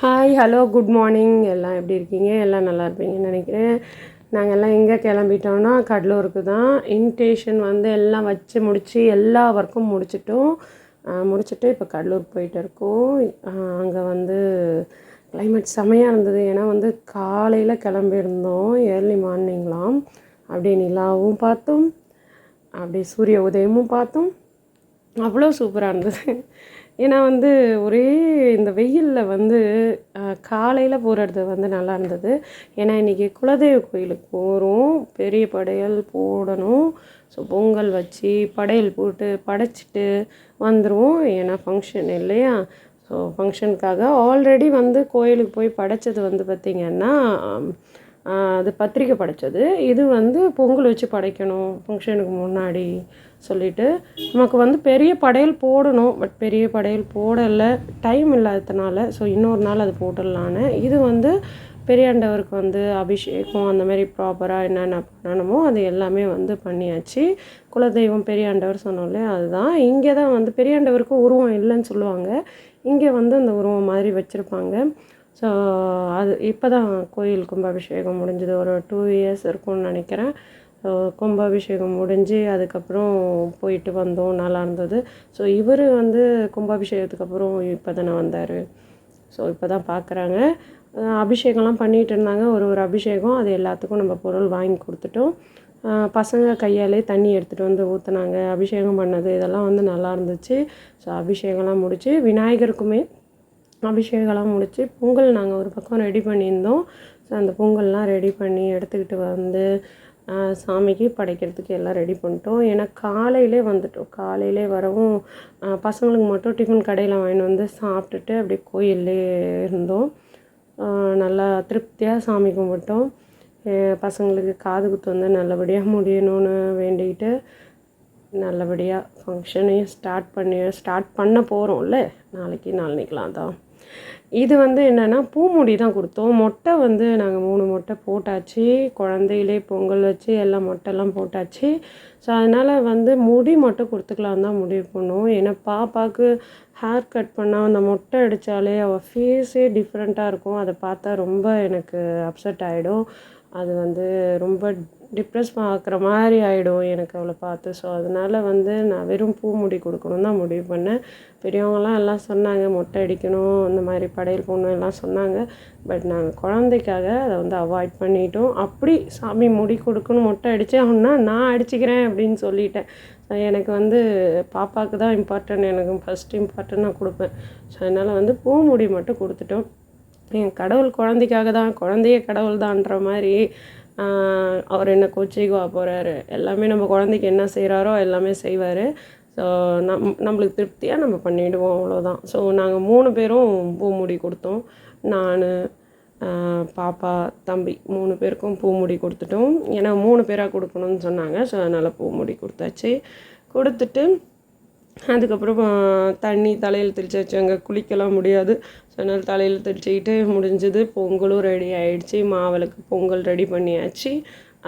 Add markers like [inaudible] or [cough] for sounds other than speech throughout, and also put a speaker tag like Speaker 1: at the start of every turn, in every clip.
Speaker 1: Hi hello good morning எல்லாம் எப்படி இருக்கீங்க? எல்லாம் நல்லா இருப்பீங்கன்னு நினைக்கிறேன். நாங்கள் எல்லாம் எங்கே கிளம்பிட்டோம்னா கடலூருக்கு தான். இன்விடேஷன் வந்து எல்லாம் வச்சு முடித்து எல்லா ஒர்க்கும் முடிச்சிட்டோம். முடிச்சுட்டு இப்போ கடலூர் போயிட்டு இருக்கோம். அங்கே வந்து கிளைமேட் செமையாக இருந்தது. ஏன்னா வந்து காலையில் கிளம்பியிருந்தோம். ஏர்லி மார்னிங்லாம் அப்படியே நிலாவும் பார்த்தோம். அப்படியே சூரிய உதயமும் பார்த்தோம். அவ்வளோ சூப்பராக இருந்தது. ஏன்னா வந்து ஒரே இந்த வெயிலில் வந்து காலையில் போகிறது வந்து நல்லா இருந்தது. ஏன்னா இன்றைக்கி குலதெய்வ கோயிலுக்கு போகிறோம் பெரிய படையல் போடணும். ஸோ பொங்கல் வச்சு படையல் போட்டு படைச்சிட்டு வந்துடுவோம் ஏன்னா ஃபங்க்ஷன் இல்லையா? ஸோ ஃபங்க்ஷனுக்காக ஆல்ரெடி வந்து கோயிலுக்கு போய் படைச்சது வந்து பார்த்திங்கன்னா அது பத்திரிக்கை படைச்சது. இது வந்து பொங்கல் வச்சு படைக்கணும் ஃபங்க்ஷனுக்கு முன்னாடி சொல்லிட்டு. நமக்கு வந்து பெரிய படையல் போடணும் பட் பெரிய படையல் போடலை. டைம் இல்லாததுனால ஸோ இன்னொரு நாள் அது போட்டுடலான்னு. இது வந்து பெரியாண்டவருக்கு வந்து அபிஷேகம் அந்த மாதிரி ப்ராப்பராக என்னென்ன பண்ணணுமோ அது எல்லாமே வந்து பண்ணியாச்சு. குலதெய்வம் பெரியாண்டவர் சொன்னோம்லே அதுதான். இங்கே தான் வந்து பெரியாண்டவருக்கு உருவம் இல்லைன்னு சொல்லுவாங்க. இங்கே வந்து அந்த உருவம் மாதிரி வச்சுருப்பாங்க. ஸோ அது இப்போ தான் கோயில் கும்பாபிஷேகம் முடிஞ்சது. ஒரு டூ இயர்ஸ் இருக்கும்னு நினைக்கிறேன். கும்பாபிஷேகம் முடிஞ்சு அதுக்கப்புறம் போயிட்டு வந்தோம். நல்லா இருந்தது. ஸோ இவர் வந்து கும்பாபிஷேகத்துக்கு அப்புறம் இப்போ தானே வந்தார். ஸோ இப்போ தான் பார்க்குறாங்க அபிஷேகம்லாம் பண்ணிகிட்டு இருந்தாங்க. ஒரு ஒரு அபிஷேகம். அது எல்லாத்துக்கும் நம்ம பொருள் வாங்கி கொடுத்துட்டோம். பசங்க கையாலே தண்ணி எடுத்துகிட்டு வந்து ஊற்றுனாங்க அபிஷேகம் பண்ணது இதெல்லாம் வந்து நல்லா இருந்துச்சு. ஸோ அபிஷேகம்லாம் முடிச்சு விநாயகருக்குமே அபிஷேகம்லாம் முடித்து பொங்கல் நாங்கள் ஒரு பக்கம் ரெடி பண்ணியிருந்தோம். ஸோ அந்த பொங்கல்லாம் ரெடி பண்ணி எடுத்துக்கிட்டு வந்து சாமிக்கு படைக்கிறதுக்கு எல்லாம் ரெடி பண்ணிட்டோம். ஏன்னா காலையிலே வந்துட்டோம். காலையிலே வரவும் பசங்களுக்கு மட்டும் டிஃபன் கடையில் வாங்கிட்டு வந்து சாப்பிட்டுட்டு அப்படியே கோயிலே இருந்தோம். நல்லா திருப்தியாக சாமி கும்பிட்டோம். பசங்களுக்கு காது குத்து வந்து நல்லபடியாக முடியணும்னு வேண்டிக்கிட்டு நல்லபடியாக ஃபங்க்ஷனையும் ஸ்டார்ட் பண்ணி ஸ்டார்ட் பண்ண போகிறோம்ல நாளைக்கு நாளைக்கெலாம் தான் இது வந்து என்னென்னா பூமுடி தான் கொடுத்தோம். மொட்டை வந்து நாங்கள் மூணு மொட்டை போட்டாச்சு. குழந்தையிலே பொங்கல் வச்சு எல்லாம் மொட்டைலாம் போட்டாச்சு. ஸோ அதனால் வந்து முடி மட்டும் கொடுத்துக்கலாம் தான் முடிவு பண்ணோம். ஏன்னா பாப்பாவுக்கு ஹேர் கட் பண்ணால் அந்த மொட்டை அடித்தாலே அவள் ஃபேஸே டிஃப்ரெண்ட்டாக இருக்கும். அதை பார்த்தா ரொம்ப எனக்கு அப்செட் ஆகிடும் அது வந்து ரொம்ப டிப்ரெஸ் பார்க்குற மாதிரி ஆகிடும் எனக்கு அவளை பார்த்து. ஸோ அதனால் வந்து நான் வெறும் பூ முடி கொடுக்கணும் தான் முடிவு பண்ணேன். பெரியவங்களாம் எல்லாம் சொன்னாங்க மொட்டை அடிக்கணும் இந்த மாதிரி படையல் போடணும் எல்லாம் சொன்னாங்க. பட் நாங்கள் குழந்தைக்காக அதை வந்து அவாய்ட் பண்ணிட்டோம். அப்படி சாமி முடி கொடுக்கணும் மொட்டை அடித்தே அப்படின்னா நான் அடிச்சுக்கிறேன் அப்படின்னு சொல்லிட்டேன். எனக்கு வந்து பாப்பாவுக்கு தான் இம்பார்ட்டன்ட் எனக்கு ஃபஸ்ட் இம்பார்ட்டன்ட் நான் கொடுப்பேன். ஸோ அதனால் வந்து பூ முடி மட்டும் கொடுத்துட்டோம். என் கடவுள் குழந்தைக்காக தான் குழந்தைய கடவுள் தான்ற மாதிரி அவர் என்ன கோச்சிக்குவா போகிறாரு எல்லாமே நம்ம குழந்தைக்கு என்ன செய்கிறாரோ எல்லாமே செய்வார். ஸோ நம் நம்மளுக்கு திருப்தியாக நம்ம பண்ணிவிடுவோம் அவ்வளோதான் ஸோ நாங்கள் மூணு பேரும் பூமுடி கொடுத்தோம். நான் பாப்பா தம்பி மூணு பேருக்கும் பூமுடி கொடுத்துட்டோம். ஏன்னா மூணு பேராக கொடுக்கணும்னு சொன்னாங்க. ஸோ அதனால் பூமுடி கொடுத்தாச்சு. கொடுத்துட்டு அதுக்கப்புறம் தண்ணி தலையில் தெளிச்சாச்சு அங்கே குளிக்கலாம் முடியாது. ஸோ அதனால் தலையில் தெளிச்சிக்கிட்டு முடிஞ்சது பொங்கலும் ரெடி ஆகிடுச்சி மாவிளக்கு பொங்கல் ரெடி பண்ணியாச்சு.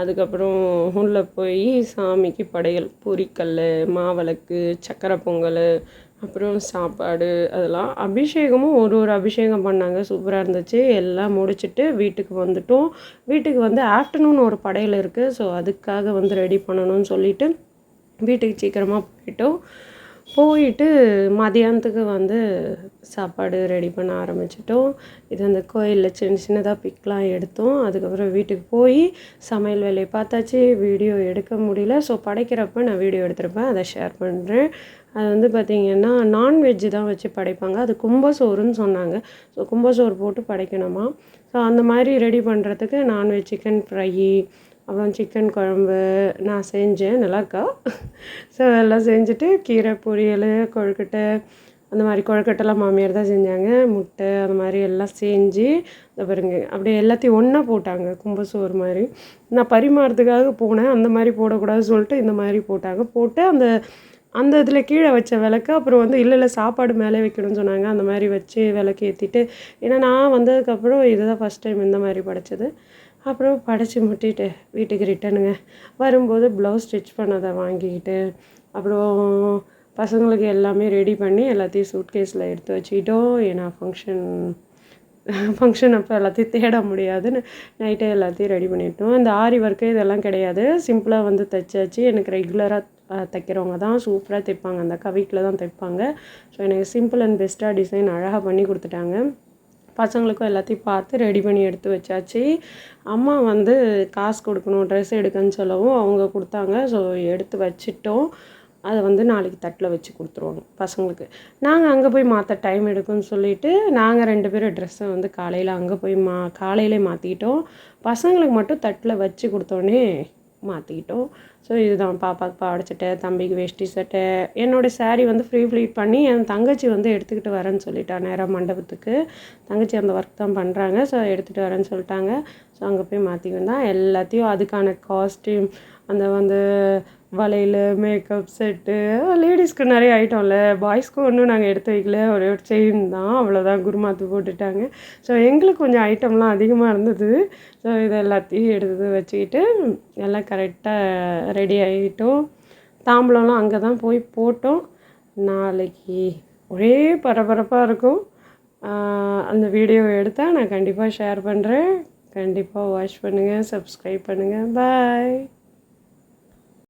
Speaker 1: அதுக்கப்புறம் உள்ளே போய் சாமிக்கு படையல் பொரிக்கல் மாவிளக்கு சக்கரை பொங்கல் அப்புறம் சாப்பாடு அதெல்லாம் அபிஷேகமும் ஒரு ஒரு அபிஷேகம் பண்ணாங்க. சூப்பராக இருந்துச்சு. எல்லாம் முடிச்சுட்டு வீட்டுக்கு வந்துட்டோம். வீட்டுக்கு வந்து ஆஃப்டர்நூன் ஒரு படையல் இருக்குது ஸோ அதுக்காக வந்து ரெடி பண்ணணும்னு சொல்லிட்டு வீட்டுக்கு சீக்கிரமாக போயிட்டோம். போயிட்டு மதியானத்துக்கு வந்து சாப்பாடு ரெடி பண்ண ஆரம்பிச்சிட்டோம். இது அந்த கோயிலில் சின்ன சின்னதாக பிக்லாம் எடுத்தோம். அதுக்கப்புறம் வீட்டுக்கு போய் சமையல் வேலையை பார்த்தாச்சு. வீடியோ எடுக்க முடியல. ஸோ படைக்கிறப்ப நான் வீடியோ எடுத்திருப்பேன். அதை ஷேர் பண்ணுறேன் அது வந்து பார்த்திங்கன்னா நான்வெஜ்ஜு தான் வச்சு படைப்பாங்க. அது கும்பசோறுன்னு சொன்னாங்க. ஸோ கும்பசோறு போட்டு படைக்கணுமா? ஸோ அந்த மாதிரி ரெடி பண்ணுறதுக்கு நான்வெஜ் சிக்கன் ஃப்ரை அப்புறம் சிக்கன் குழம்பு நான் செஞ்சேன் நல்லாயிருக்கா ஸோ [laughs] எல்லாம் செஞ்சுட்டு கீரை பொரியல் கொழுக்கட்டை அந்த மாதிரி கொழுக்கட்டைலாம் மாமியார் தான் செஞ்சாங்க. முட்டை அந்த மாதிரி எல்லாம் செஞ்சு இந்த பாருங்க அப்படியே எல்லாத்தையும் ஒன்றா போட்டாங்க கும்பசோறு மாதிரி. நான் பரிமாறதுக்காக போனேன் அந்த மாதிரி போடக்கூடாதுன்னு சொல்லிட்டு இந்த மாதிரி போட்டாங்க. போட்டு அந்த அந்த இதில் கீழே வச்ச விளக்கு அப்புறம் வந்து இல்லை இல்லை சாப்பாடு மேலே வைக்கணும்னு சொன்னாங்க. அந்த மாதிரி வச்சு விளக்கு ஏற்றிட்டு ஏன்னா நான் வந்ததுக்கப்புறம் இதுதான் ஃபஸ்ட் டைம் இந்த மாதிரி படைச்சது. அப்புறம் படைச்சி முட்டிட்டு வீட்டுக்கு ரிட்டனுங்க வரும்போது ப்ளவுஸ் ஸ்டிச் பண்ணதை வாங்கிக்கிட்டு அப்புறம் பசங்களுக்கு எல்லாமே ரெடி பண்ணி எல்லாத்தையும் சூட்கேஸில் எடுத்து வச்சுக்கிட்டோம். ஏன்னா ஃபங்க்ஷன் ஃபங்க்ஷன் அப்போ எல்லாத்தையும் தேட முடியாதுன்னு நைட்டே எல்லாத்தையும் ரெடி பண்ணிட்டோம். இந்த ஆரி ஒர்க்கு இதெல்லாம் கிடையாது. சிம்பிளாக வந்து தைச்சாச்சு. எனக்கு ரெகுலராக தைக்கிறவங்க தான் சூப்பராக தைப்பாங்க. அந்த அக்கா வீட்டில் தான் தைப்பாங்க. ஸோ எனக்கு சிம்பிள் அண்ட் பெஸ்ட்டாக டிசைன் அழகாக பண்ணி கொடுத்துட்டாங்க. பசங்களுக்கும் எல்லாத்தையும் பார்த்து ரெடி பண்ணி எடுத்து வச்சாச்சு. அம்மா வந்து காசு கொடுக்கணும் ட்ரெஸ் எடுக்கன்னு சொல்லவும் அவங்க கொடுத்தாங்க. ஸோ எடுத்து வச்சிட்டோம். அதை வந்து நாளைக்கு தட்டில் வச்சு கொடுத்துருவாங்க பசங்களுக்கு. நாங்கள் அங்கே போய் மாற்ற டைம் எடுக்கும்னு சொல்லிட்டு நாங்கள் ரெண்டு பேரும் ட்ரெஸ்ஸை வந்து காலையில் அங்கே போய் மா காலையிலே மாற்றிக்கிட்டோம் பசங்களுக்கு மட்டும் தட்டில் வச்சு கொடுத்தோன்னே மாற்றிக்கிட்டோம் ஸோ இதுதான் பாப்பாவுக்கு பாவாடை சட்டை தம்பிக்கு வேஷ்டி சட்டை. என்னோடய சாரீ வந்து ஃப்ரீ ஃப்ளீட் பண்ணி என் தங்கச்சி வந்து எடுத்துக்கிட்டு வரேன்னு சொல்லிட்டா நேராக மண்டபத்துக்கு. தங்கச்சி அந்த ஒர்க் தான் பண்ணுறாங்க ஸோ எடுத்துகிட்டு வரேன்னு சொல்லிட்டாங்க. ஸோ அங்கே போய் மாற்றிக்கிட்டு தான். எல்லாத்தையும் அதுக்கான காஸ்ட்யூம் அந்த வந்து வளையல் மேக்கப் செட்டு லேடிஸ்க்கு நிறைய ஐட்டம்ல பாய்ஸ்க்கு ஒன்றும் நாங்கள் எடுத்து வைக்கல. ஒரே ஒரு செயின் தான். அவ்வளோதான் குருமாத்து போட்டுட்டாங்க. ஸோ எங்களுக்கு கொஞ்சம் ஐட்டம்லாம் அதிகமாக இருந்தது. ஸோ இது எல்லாத்தையும் எடுத்து வச்சுக்கிட்டு எல்லாம் கரெக்டாக ரெடி ஆகிட்டோம் தாம்பூலம்லாம் அங்கே தான் போய் போட்டோம். நாளைக்கு ஒரே பரபரப்பாக இருக்கும். அந்த வீடியோ எடுத்தால் நான் கண்டிப்பாக ஷேர் பண்ணுறேன் கண்டிப்பாக வாட்ச் பண்ணுங்கள் சப்ஸ்கிரைப் பண்ணுங்கள் பாய்